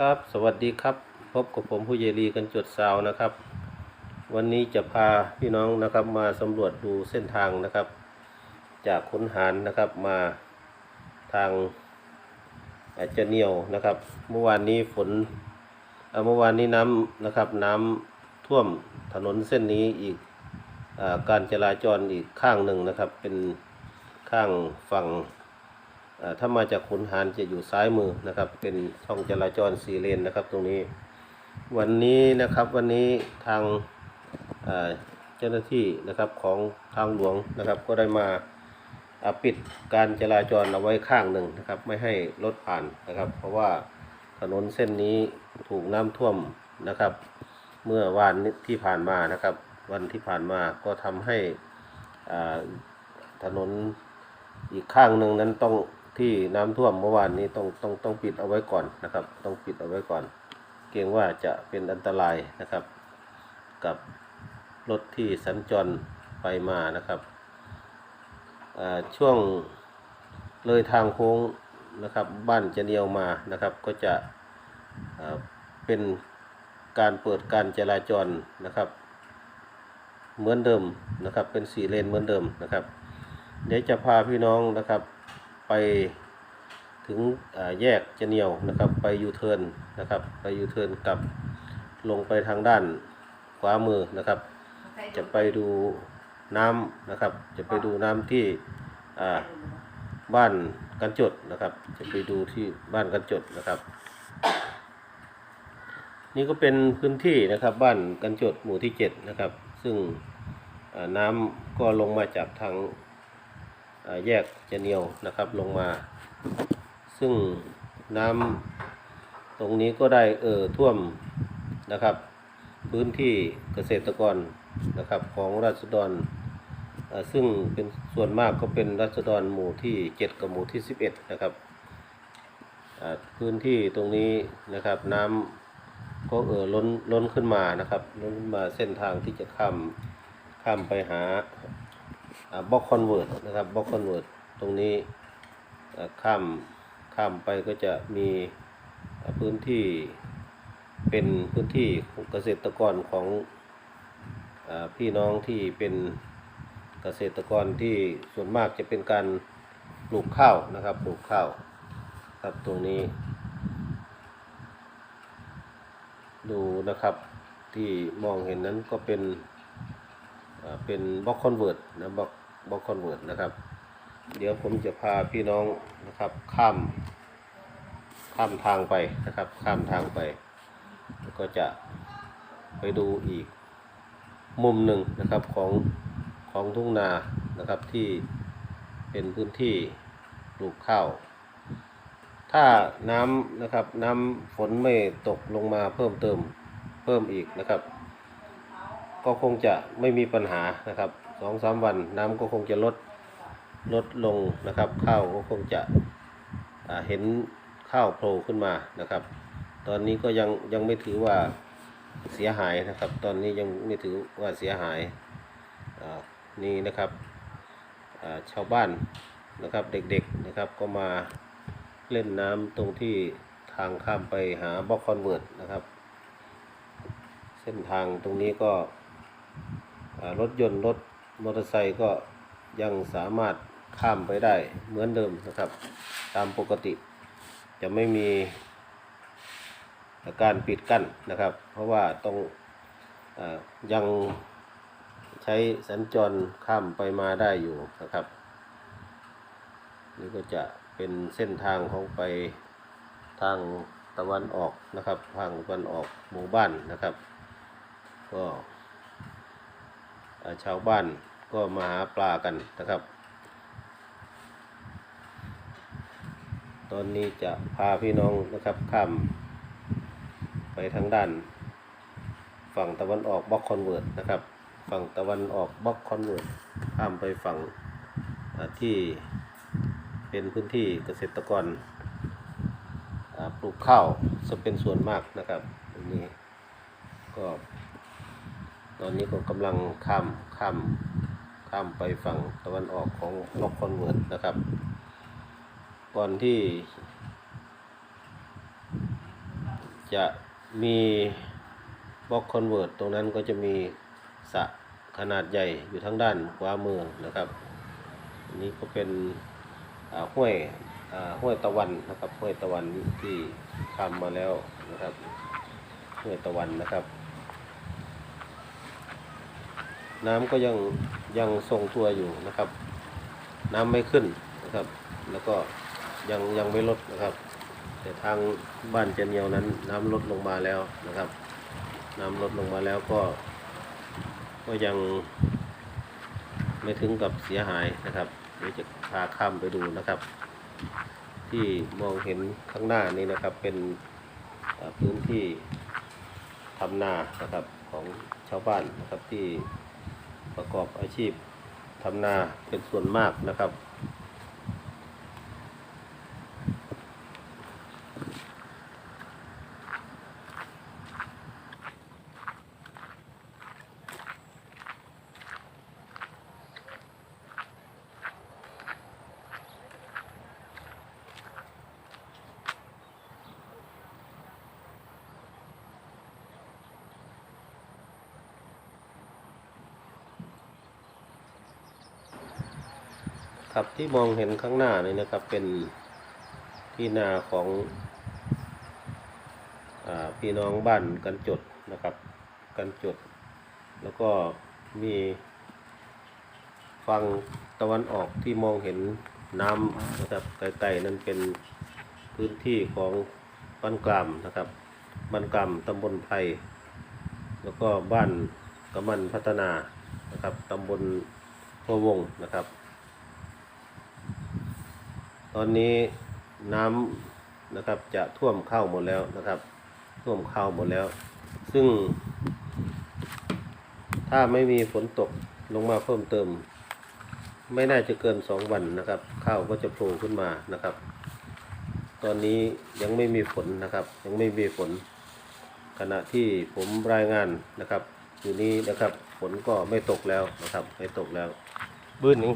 ครับ สวัสดีครับ พบกับผมผู้ใหญ่ลีกันจดซาวนะครับ วันนี้จะพาพี่น้องนะครับมาสำรวจดูเส้นทางนะครับ จากขุนหารนะครับมาทางอาจจะเหนียวนะครับ เมื่อวานนี้ฝนเมื่อวานนี้น้ำนะครับน้ำท่วมถนนเส้นนี้อีกอการจราจรอีกข้างหนึ่งนะครับ เป็นข้างฝั่ง ถ้ามาจากขุนหารจะอยู่ซ้ายมือนะครับ เป็นช่องจราจรสี่เลนนะครับตรงนี้ วันนี้นะครับวันนี้ทางเจ้าหน้าที่นะครับของทางหลวงนะครับ ก็ได้มาปิดการจราจรเอาไว้ข้างหนึ่งนะครับ ไม่ให้รถผ่านนะครับ เพราะว่าถนนเส้นนี้ถูกน้ำท่วมนะครับ เมื่อวานที่ผ่านมานะครับ วันที่ผ่านมาก็ทำให้ถนนอีกข้างหนึ่งนั้นต้อง ที่น้ำท่วมเมื่อวานนี้ต้องต้องต้องปิดเอาไว้ก่อนนะครับ ต้องปิดเอาไว้ก่อน เกรงว่าจะเป็นอันตรายนะครับ กับรถที่สัญจรไปมานะครับช่วงเลยทางโค้งนะครับบ้านจะเนียวมานะครับ ก็จะเป็นการเปิดการจราจรนะครับ เหมือนเดิมนะครับเป็นสี่เลนเหมือนเดิมนะครับ เดี๋ยวจะพาพี่น้องนะครับ ถึงแยกจะเนียวนะครับ ไปยูเทิร์นนะครับ ไปยูเทิร์นกลับลงไปทางด้านขวามือนะครับ จะไปดูน้ำนะครับ จะไปดูน้ำที่บ้านกันจดนะครับ จะไปดูที่บ้านกันจดนะครับ นี่ก็เป็นพื้นที่นะครับ บ้านกันจดหมู่ที่เจ็ดนะครับ ซึ่งน้ำก็ลงมาจากทาง แยกเจเนียวนะครับลงมา ซึ่งน้ำตรงนี้ก็ได้เอ่อท่วมนะครับ พื้นที่เกษตรกรนะครับของราษฎรซึ่งเป็นส่วนมากก็เป็นราษฎรหมู่ที่ 7 กับหมู่ที่ 11 นะครับพื้นที่ตรงนี้นะครับน้ำก็เอ่อล้นล้นขึ้นมานะครับล้นขึ้นมาเส้นทางที่จะข้ามข้ามไปหา บล็อกคอนเวิร์ตนะครับบล็อกคอนเวิร์ตตรงนี้ข้ามข้ามไปก็จะมีพื้นที่เป็นพื้นที่เกษตรกรของอพี่น้องที่เป็นเกษตรกรที่ส่วนมากจะเป็นการปลูกข้าวนะครับปลูกข้าวครับตรงนี้ ดูนะครับที่มองเห็นนั้นก็เป็นเป็นบล็อกคอนเวิร์ตนะบล็อก บล็อกคอนเวิร์ตนะครับ เดี๋ยวผมจะพาพี่น้องนะครับข้าม ข้ามทางไปนะครับ ข้ามทางไป ก็จะไปดูอีกมุมหนึ่งนะครับของของทุ่งนานะครับที่เป็นพื้นที่ปลูกข้าว ถ้าน้ำนะครับน้ำฝนไม่ตกลงมาเพิ่มเติมเพิ่มอีกนะครับ ก็คงจะไม่มีปัญหานะครับ องสามวันน้ำก็คงจะลดลดลงนะครับ ข้าวก็คงจะเห็นข้าวโผล่ขึ้นมานะครับ ตอนนี้ก็ยังยังไม่ถือว่าเสียหายนะครับ ตอนนี้ยังไม่ถือว่าเสียหายนี่นะครับชาวบ้านนะครับเด็กๆนะครับก็มาเล่นน้ำตรงที่ทางข้ามไปหาบล็อกคอนเวิร์ตนะครับ เส้นทางตรงนี้ก็รถยนต์รถ มอเตอร์ไซค์ก็ยังสามารถข้ามไปได้เหมือนเดิมนะครับ ตามปกติจะไม่มีการปิดกั้นนะครับ เพราะว่าต้องอยังใช้สัญจรข้ามไปมาได้อยู่นะครับนี่ก็จะเป็นเส้นทางของไปทางตะวันออกนะครับ ทางตะวันออกหมู่บ้านนะครับ ก็ ชาวบ้านก็มาหาปลากันนะครับ ตอนนี้จะพาพี่น้องนะครับข้ามไปทางด้าน ฝั่งตะวันออกบล็อกคอนเวิร์ตนะครับ ฝั่งตะวันออกบล็อกคอนเวิร์ตข้ามไปฝั่งที่เป็นพื้นที่เกษตรกรปลูกข้าวจะเป็นส่วนมากนะครับตรงนี้ก็ อนนี้ก็กำลังข้ามข้ามข้ามไปฝั่งตะวันออกของล็อกคอนเวิร์ตนะครับ ก่อนที่ จะมีบล็อกคอนเวิร์ตตรงนั้นก็จะมีสระขนาดใหญ่อยู่ทางด้านขวามือนะครับอันนี้ก็เป็นห้วยห้วยตะวันนะครับห้วยตะวันที่ทำมาแล้วนะครับห้วยตะวันนะครับ น้ำก็ยังยังทรงตัวอยู่นะครับ น้ำไม่ขึ้นนะครับ แล้วก็ยังยังไม่ลดนะครับ แต่ทางบ้านเจนเนียวนั้น น้ำลดลงมาแล้วนะครับ น้ำลดลงมาแล้วก็ ก็ยังไม่ถึงกับเสียหายนะครับเดี๋ยวจะพาข้ามไปดูนะครับ ที่มองเห็นข้างหน้านี้นะครับเป็นพื้นที่ทำนานะครับของชาวบ้านนะครับที่ ประกอบอาชีพทำนาเป็นส่วนมากนะครับ ครับที่มองเห็นข้างหน้านี่นะครับเป็นที่นาของอพี่น้องบ้านกันจดนะครับ กันจด แล้วก็มีฝั่งตะวันออกที่มองเห็นน้ำนะครับไกลๆนั้นเป็นพื้นที่ของบ้านกลามนะครับบ้านกลามตำบลไผ่แล้วก็บ้านกำมันพัฒนานะครับตำบลพะวงนะครับ ตอนนี้น้ำนะครับจะท่วมเข้าหมดแล้วนะครับ ท่วมเข้าหมดแล้ว ซึ่ง ถ้าไม่มีฝนตกลงมาเพิ่มเติม ไม่น่าจะเกินสองวันนะครับ ข้าวก็จะโผล่ขึ้นมานะครับ ตอนนี้ยังไม่มีฝนนะครับ ยังไม่มีฝน ขณะที่ผมรายงานนะครับ อยู่นี้นะครับฝนก็ไม่ตกแล้วนะครับ ไม่ตกแล้ว บื้นนึ่ง